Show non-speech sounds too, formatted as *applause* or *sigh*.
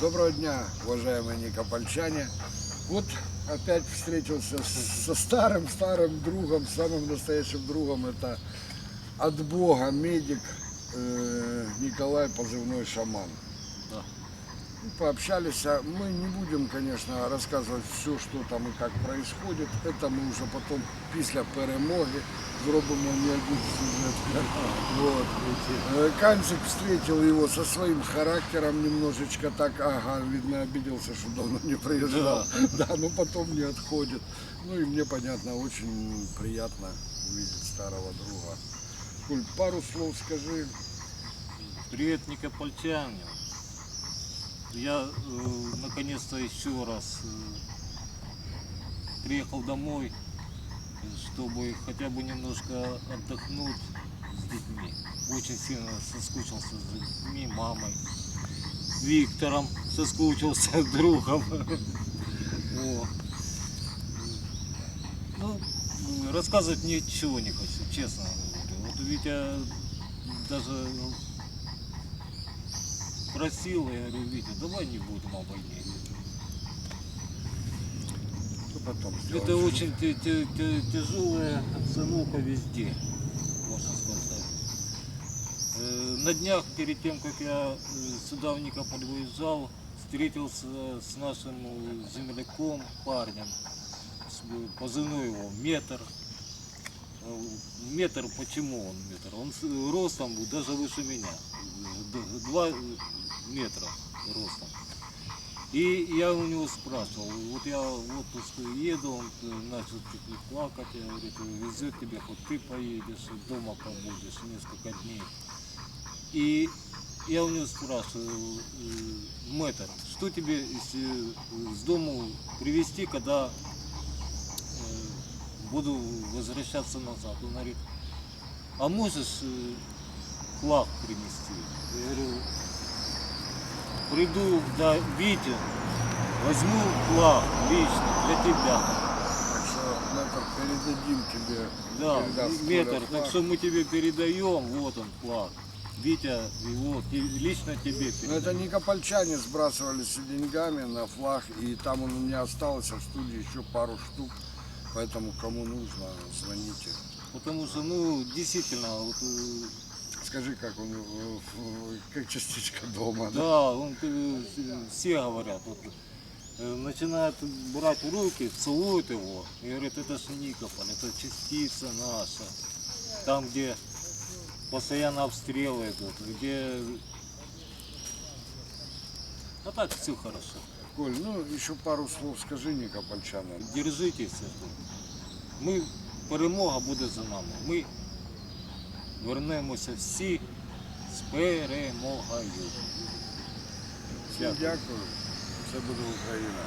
Доброго дня, уважаемые никопольчане. Вот опять встретился со старым-старым другом, самым настоящим другом. Это от Бога медик э, Николай, позывной шаман. Пообщались, а мы не будем, конечно, рассказывать все, что там и как происходит. Это мы уже потом, після перемоги, зробимо не один сюжет. Вот. Э, Канцик встретил его со своим характером немножечко так, ага, видно, обиделся, что давно не приезжал. Да, но потом не отходит. Ну и мне, понятно, очень приятно увидеть старого друга. Коль, пару слов скажи. Привет, Никопольчане. Я э, наконец-то еще раз э, приехал домой, чтобы хотя бы немножко отдохнуть с детьми. Очень сильно соскучился с детьми, мамой, Виктором, соскучился другом. *laughs* Ну, рассказывать ничего не хочу, честно. Вот Витя даже просил, я говорю, Витя, давай не будем о войне. Ну, потом Это очень те- те- те- тяжелая обстановка везде, можно сказать. Э, На днях, перед тем, как я э, сюда в Никополь выезжал, встретился с нашим э, земляком, парнем, с- э, позывной его метр. Э, Метр, почему он метр? Он с- ростом даже выше меня, д- два метра ростом. И я у него спрашивал, вот я в отпуск еду, он э, начал чуть плакать, я говорю, везет тебя, хоть ты поедешь, дома побудешь несколько дней. И я у него спрашиваю, э, мэтр, что тебе э, с дому привезти, когда буду возвращаться назад? Он говорит, а можешь флаг принести? Я говорю, приду до Вити, возьму флаг лично для тебя. Так что, Метр, передадим тебе. Да, метр, так что мы тебе передаем, вот он флаг. Витя, его лично тебе Ну, это передаем. никопольчане сбрасывались деньгами на флаг, и там он у меня осталось а в студии еще пару штук. Поэтому кому нужно, звоните. Потому что, ну, действительно, вот, э, Скажи, как он, э, как частичка дома. да? да, он, э, все говорят, вот, э, начинают брать в руки, целуют его, и говорят, это ж Никополь, это частица наша. Там, где постоянно обстрелы идут, где... А так все хорошо. Коль, ну еще пару слов скажи никопольчанам. Держитесь. Ми, перемога буде за нами. Ми вернемося всі з перемогою. Всім дякую. Це буде Україна.